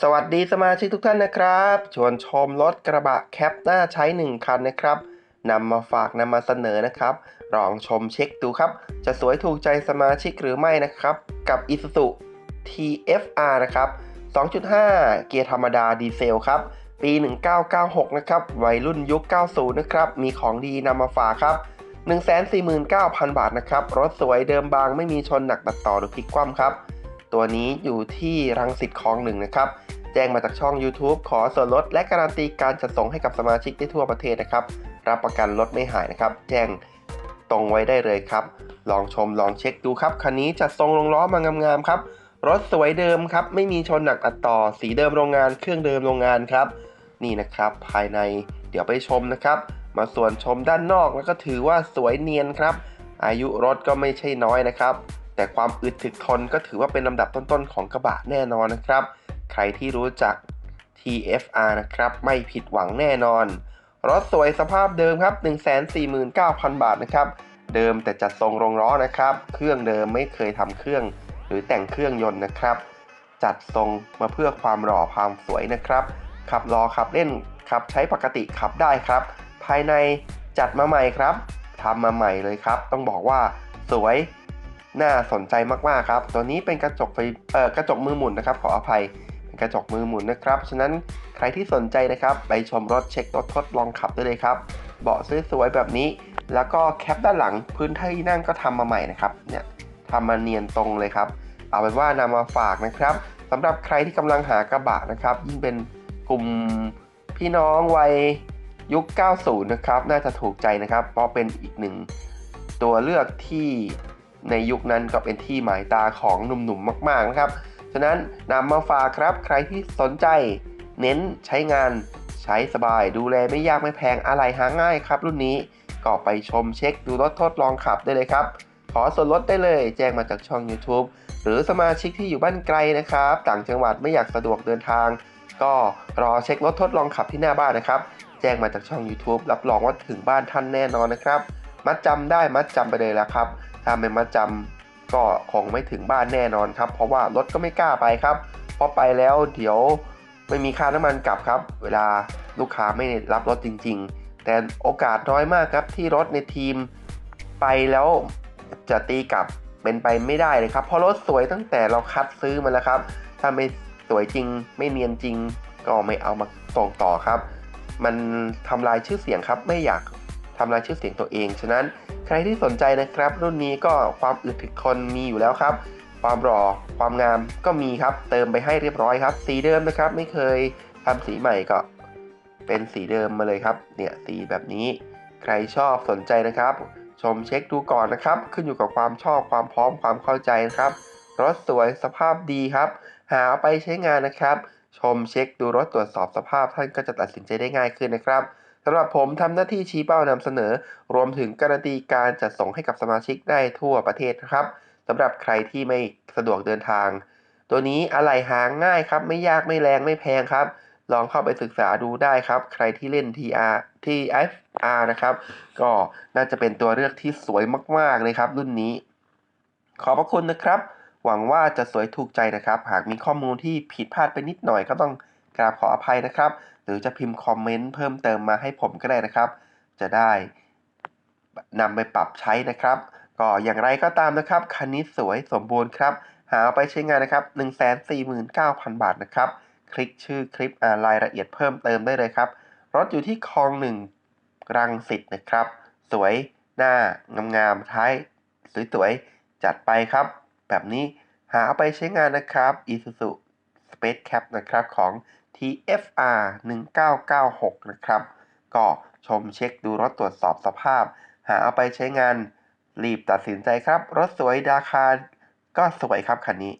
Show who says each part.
Speaker 1: สวัสดีสมาชิกทุกท่านนะครับ ชวนชมรถกระบะแคปหน้าใช้ 1 คันนะครับนำมาฝากนำมาเสนอนะครับ ลองชมเช็คดูครับ จะสวยถูกใจสมาชิกหรือไม่นะครับ กับ Isuzu TFR นะครับ 2.5 เกียร์ธรรมดาดีเซลครับ ปี 1996 นะครับวัยรุ่นยุค 90 นะครับ มีของดีนำมาฝากครับ 149,000 บาทนะครับ รถสวยเดิมบางไม่มีชนหนักตัดต่อหรือพลิกคว่ำครับ ตัวนี้อยู่ที่รังสิตคลองหนึ่งนะครับ แจ้งมาจากช่อง YouTube ขอส่วนลดและการันตีการจัดส่งให้กับสมาชิกได้ทั่วประเทศนะครับ รับประกันรถไม่หายนะครับ แจ้งตรงไว้ได้เลยครับ ลองชมลองเช็คดูครับ คันนี้จัดทรงลงล้อมางามๆครับ รถสวยเดิมครับ ไม่มีชนหนักอัดต่อ สีเดิมโรงงาน เครื่องเดิมโรงงานครับ นี่นะครับ ภายในเดี๋ยวไปชมนะครับ มาส่วนชมด้านนอกแล้วก็ถือว่าสวยเนียนครับ อายุรถก็ไม่ใช่น้อยนะครับ แต่ความอึดถึกทนก็ถือว่าเป็นลำดับต้นๆของกระบะแน่นอนนะครับ ใครที่รู้จัก TFR นะครับ ไม่ผิดหวังแน่นอน รถสวยสภาพเดิมครับ 149,000 บาทนะครับ เดิมแต่จัดทรงรงล้อนะครับ เครื่องเดิมไม่เคยทำเครื่อง หรือแต่งเครื่องยนต์นะครับ จัดทรงมาเพื่อความหล่อความสวยนะครับ ขับรอขับเล่นขับใช้ปกติขับได้ครับ ภายในจัดมาใหม่ครับทำมาใหม่เลยครับ ต้องบอกว่าสวย น่าสนใจมากๆครับ ตัวนี้เป็นกระจกไฟเอ่อกระจกมือหมุนนะครับ ขออภัยเป็นกระจกมือหมุนนะครับ ฉะนั้นใครที่สนใจนะครับ ไปชมรถเช็ครถทดลองขับได้เลยครับ เบาะสวยๆแบบนี้ แล้วก็แคปด้านหลังพื้นที่นั่งก็ทำมาใหม่นะครับเนี่ยทำมาเนียนตรงเลยครับ เอาเป็นว่านำมาฝากนะครับสำหรับใครที่กำลังหากระบะนะครับ ยิ่งเป็นกลุ่มพี่น้องวัยยุค 90 นะครับ น่าจะถูกใจนะครับ เพราะเป็นอีกหนึ่งตัวเลือกที่ ในยุคนั้นก็เป็นที่หมายตาของหนุ่มๆมาก ๆนะครับ ฉะนั้นนำมาฝากครับใครที่สนใจ เน้นใช้งานใช้สบายดูแลไม่ยากไม่แพงอะไรหาง่ายครับ รุ่นนี้ก็ไปชมเช็คดูรถทดลองขับได้เลยครับ ขอส่วนลดได้เลย แจ้งมาจากช่อง YouTube หรือสมาชิกที่อยู่บ้านไกลนะครับ ต่างจังหวัดไม่อยากสะดวกเดินทาง ก็รอเช็ครถทดลองขับที่หน้าบ้านนะครับ แจ้งมาจากช่อง YouTube รับรองว่าถึงบ้านท่านแน่นอนนะครับ มัดจำได้มัดจำไปเลยละครับ ถ้าไม่มัดจำก็คงไม่ถึงบ้านแน่นอนครับ เพราะว่ารถก็ไม่กล้าไปครับ เพราะไปแล้วเดี๋ยวไม่มีค่าน้ำมันกลับครับ เวลาลูกค้าไม่รับรถจริง ๆ แต่โอกาสน้อยมากครับที่รถในทีมไปแล้วจะตีกลับเป็นไปไม่ได้เลยครับ เพราะรถสวยตั้งแต่เราคัดซื้อมาแล้วครับ ถ้าไม่สวยจริงไม่เนียนจริง ก็ไม่เอามาส่งต่อครับ มันทำลายชื่อเสียงครับ ไม่อยากทำลายชื่อเสียงตัวเอง ฉะนั้น ใครที่สนใจนะครับ รุ่นนี้ก็ความอึดถึกทนมีอยู่แล้วครับ ความหล่อความงามก็มีครับ เติมไปให้เรียบร้อยครับ สีเดิมนะครับ ไม่เคยทำสีใหม่ก็ เป็นสีเดิมมาเลยครับ เนี่ยสีแบบนี้ ใครชอบสนใจนะครับ ชมเช็คดูก่อนนะครับ ขึ้นอยู่กับความชอบความพร้อมความเข้าใจนะครับรถสวยสภาพดีครับ หาไปใช้งานนะครับ ชมเช็คดูรถตรวจสอบสภาพท่านก็จะตัดสินใจได้ง่ายขึ้นนะครับ สำหรับผมทำหน้าที่ชี้เป้านำเสนอ รวมถึงการันตีการจัดส่งให้กับสมาชิกได้ทั่วประเทศนะครับสำหรับใครที่ไม่สะดวกเดินทาง ตัวนี้อะไหล่หาง่ายครับ ไม่ยากไม่แรงไม่แพงครับ ลองเข้าไปศึกษาดูได้ครับ ใครที่เล่น TR TFR นะครับ ก็น่าจะเป็นตัวเลือกที่สวยมากๆเลยครับ รุ่นนี้ ขอบพระคุณนะครับ หวังว่าจะสวยถูกใจนะครับ หากมีข้อมูลที่ผิดพลาดไปนิดหน่อยก็ต้อง กราบขออภัยนะครับ หรือจะพิมพ์คอมเมนต์เพิ่มเติมมาให้ผมก็ได้นะครับ จะได้นำไปปรับใช้นะครับ ก็อย่างไรก็ตามนะครับคันนี้สวยสมบูรณ์ครับ หาเอาไปใช้งานนะครับ 149,000 บาทนะครับ คลิกชื่อคลิปอ่านรายละเอียดเพิ่มเติมได้เลยครับ รถอยู่ที่คลองหนึ่งรังสิตนะครับ สวยหน้างามๆท้ายสวยๆ จัดไปครับ แบบนี้หาเอาไปใช้งานนะครับ Isuzu Space Cap นะครับของ TFR 1996 นะครับ ก็ชมเช็คดูรถตรวจสอบสภาพ หาเอาไปใช้งานรีบตัดสินใจครับ รถสวยราคาก็สวยครับคันนี้